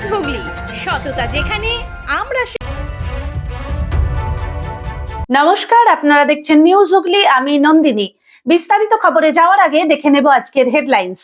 News Hooghly সততা যেখানে, আমরা নমস্কার, আপনারা দেখছেন নিউজ হুগলি আমি নন্দিনী। বিস্তারিত খবরে যাওয়ার আগে দেখে নেব আজকের হেডলাইন্স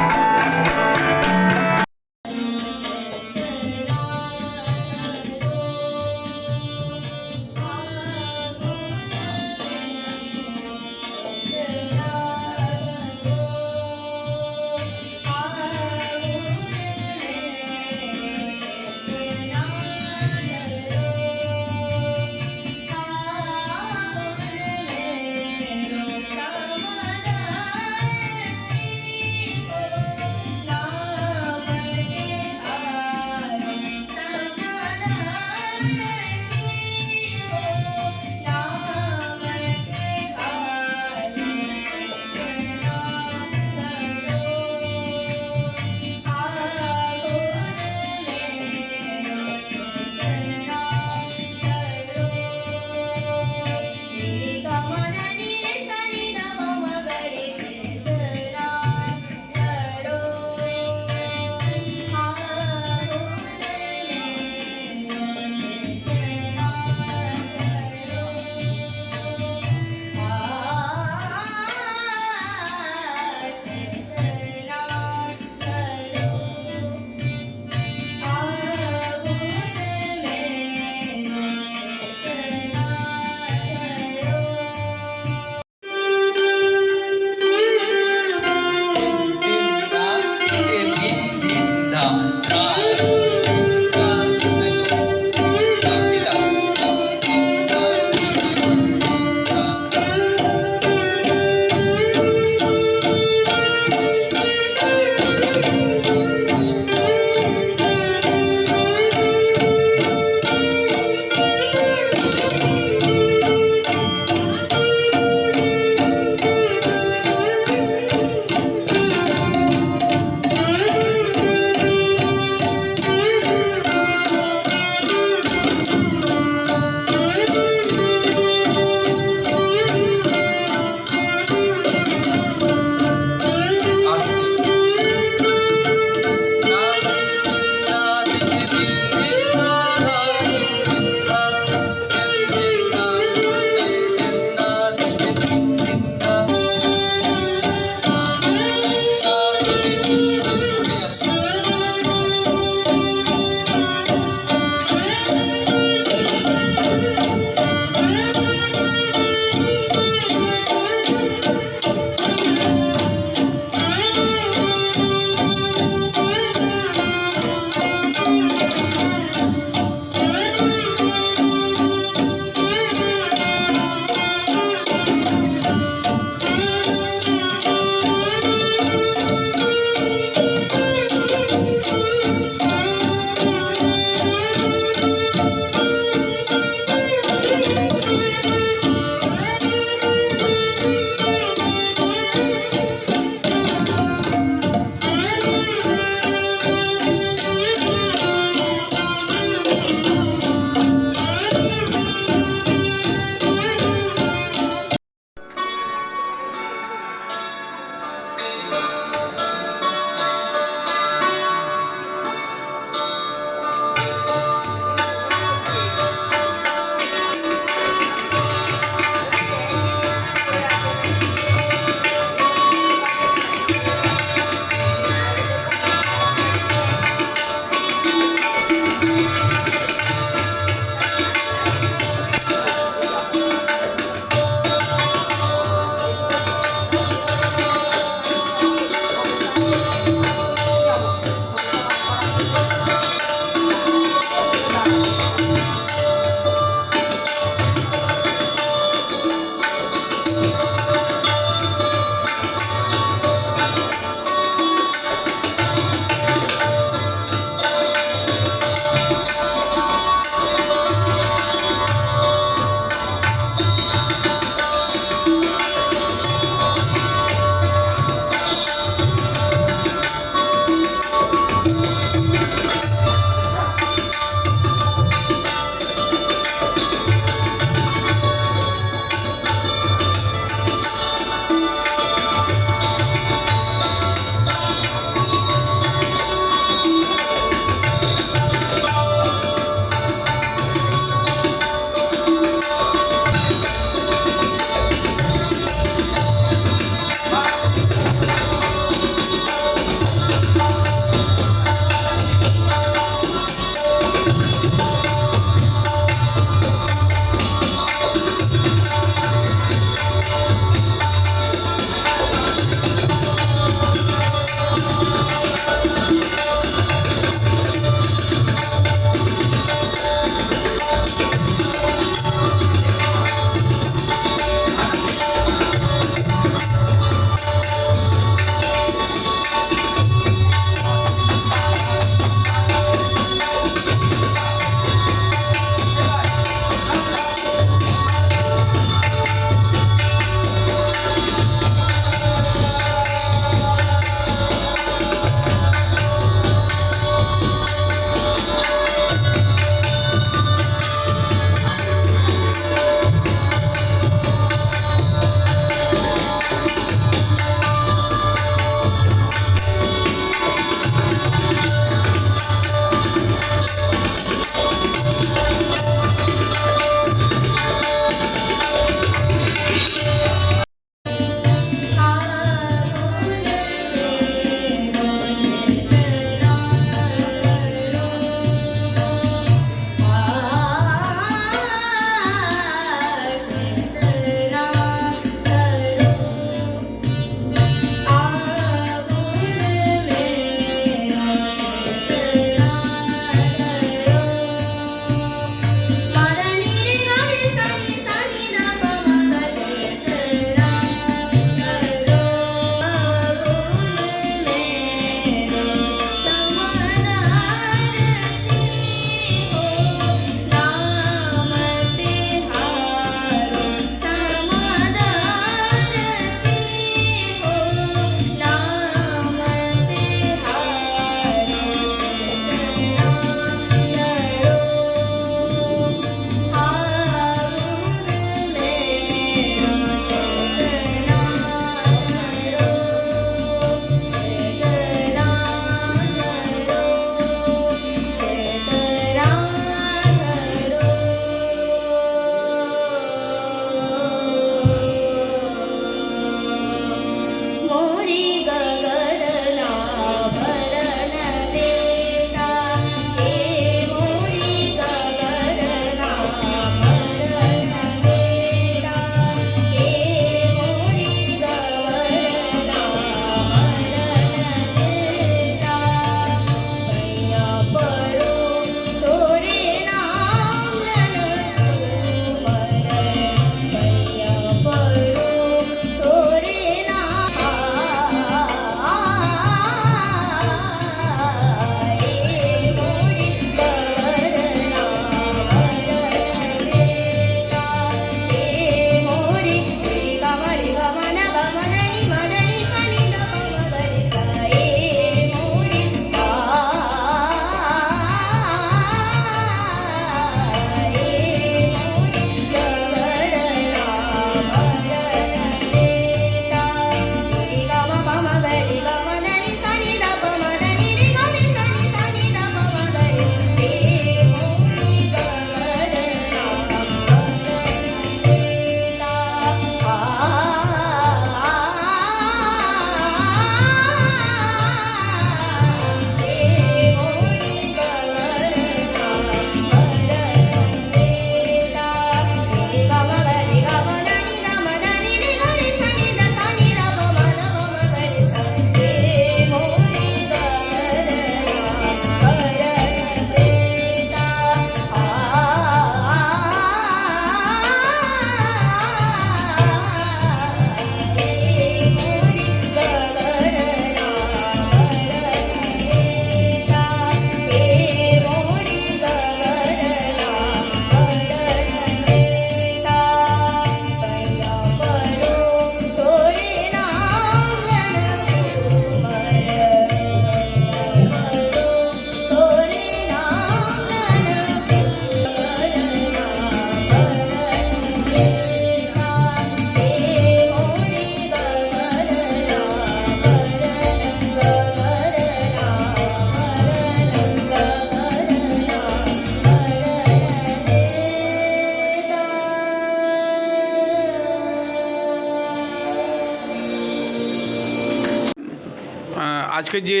যে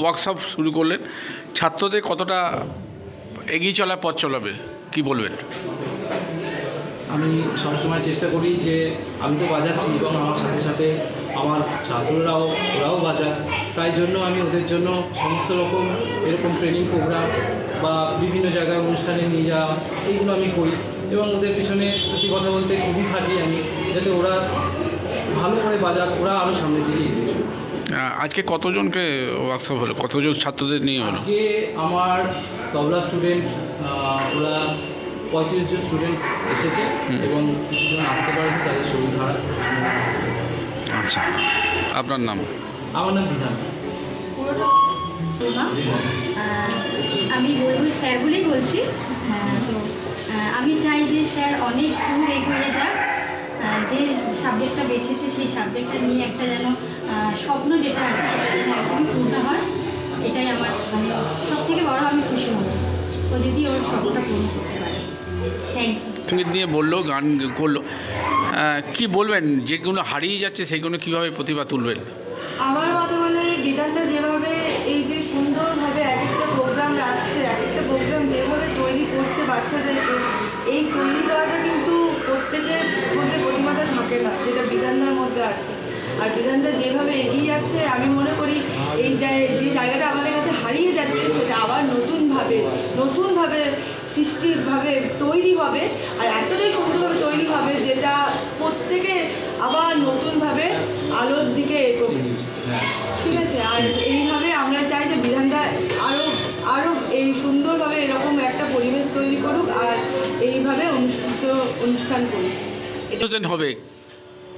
ওয়ার্কশপ শুরু করলেন, ছাত্রদের কতটা এগিয়ে চলার পথ চলাবে, কি বলবেন? আমি সবসময় চেষ্টা করি যে আমি তো বাজাচ্ছি এবং আমার সাথে সাথে আমার ছাত্ররাও, ওরাও বাজাক। তাই জন্য আমি ওদের জন্য সমস্ত রকম এরকম ট্রেনিং প্রোগ্রাম বা বিভিন্ন জায়গায় অনুষ্ঠানে নিয়ে যাওয়া, এইগুলো আমি করি। এবং ওদের পিছনে সত্যি কথা বলতে খুবই খাটি আমি, যাতে ওরা ভালো করে বাজাক, ওরা আরও সামনের দিকে এগিয়ে আজকে কতজনকে ওয়ার্কশপ হলো? কতজন ছাত্রদের নিয়ে হলো? আজকে আমার তবলা স্টুডেন্ট ওরা পঁয়ত্রিশ জন স্টুডেন্ট এসেছে। এবং কিছুজন আসতে পারেনি তাদের শরীর খারাপ আচ্ছা আপনার নাম? আমার নাম বিধান। আমি বলব স্যার বলেই বলছি। আমি চাই যে স্যার অনেক দূর এগিয়ে যাক। যে সাবজেক্টটা বেছেছে সেই সাবজেক্টটা নিয়ে একটা যেন স্বপ্ন যেটা আছে সেটা যেন একদমই পূর্ণ হয়। এটাই আমার মানে সব থেকে বড় আমি খুশি হব ও যদি ওর স্বপ্নটা পূর্ণ করতে পারে। থ্যাংক ইউ সংগীত নিয়ে বলল গান করল। কি বলবেন? যেগুলো হারিয়ে যাচ্ছে সেগুলো কীভাবে প্রতিভা তুলবেন? আমার মতে বলে বিধানটা যেভাবে এই যে সুন্দরভাবে এক একটা প্রোগ্রাম রাখছে এক একটা প্রোগ্রাম যেভাবে তৈরি করছে বাচ্চাদেরকে এই তৈরি করাটা কিন্তু প্রত্যেকের মধ্যে প্রতিমাটা থাকে না যেটা বিধানটার মধ্যে আছে। আর বিধানটা যেভাবে এগিয়ে যাচ্ছে, আমি মনে করি এই যে জায়গাটা আমাদের কাছে হারিয়ে যাচ্ছে, সেটা আবার নতুনভাবে নতুনভাবে সৃষ্টিভাবে তৈরি হবে আর এতটাই সুন্দরভাবে তৈরি হবে যেটা প্রত্যেকে আবার নতুনভাবে আলোর দিকে এগোবে। ঠিক আছে? আর এইভাবে আমরা চাই যে বিধানটা আরও আরও এই সুন্দরভাবে এরকম একটা পরিবেশ তৈরি করুক আর এইভাবে অনুষ্ঠিত, অনুষ্ঠান করুক। হবে?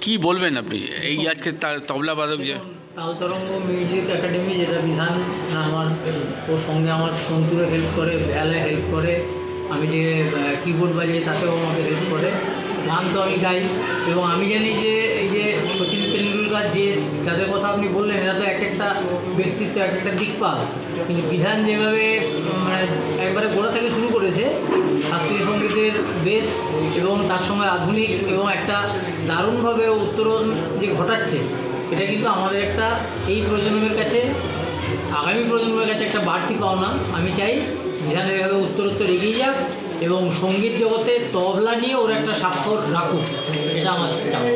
কি বলবেন আপনি? এই আজকে তার তবলা বাদক যে তাল তরঙ্গ মিউজিক একাডেমি যেটা বিধান আমার, ওর সঙ্গে আমার সন্তুরে হেল্প করে ভ্যালে হেল্প করে, আমি যে কিবোর্ড বাজিয়ে তাতেও আমাকে হেল্প করে। গান তো আমি গাই, এবং আমি জানি যে এই যে, যাদের কথা আপনি বললেন, এরা তো এক একটা ব্যক্তিত্ব, এক একটা দিকপাল কিন্তু বিধান যেভাবে মানে একবারে গোড়া থেকে শুরু করেছে শাস্ত্রীয় সঙ্গীতের বেশ এবং তার সঙ্গে আধুনিক এবং একটা দারুণভাবে উত্তরণ যে ঘটাচ্ছে, এটা কিন্তু আমাদের একটা, এই প্রজন্মের কাছে, আগামী প্রজন্মের কাছে একটা বাড়তি পাওনা। আমি চাই বিধান এভাবে উত্তরোত্তর এগিয়ে যাক এবং সংগীত জগতে তবলা নিয়ে ওর একটা স্বাক্ষর রাখুক, এটা আমার চাওয়া।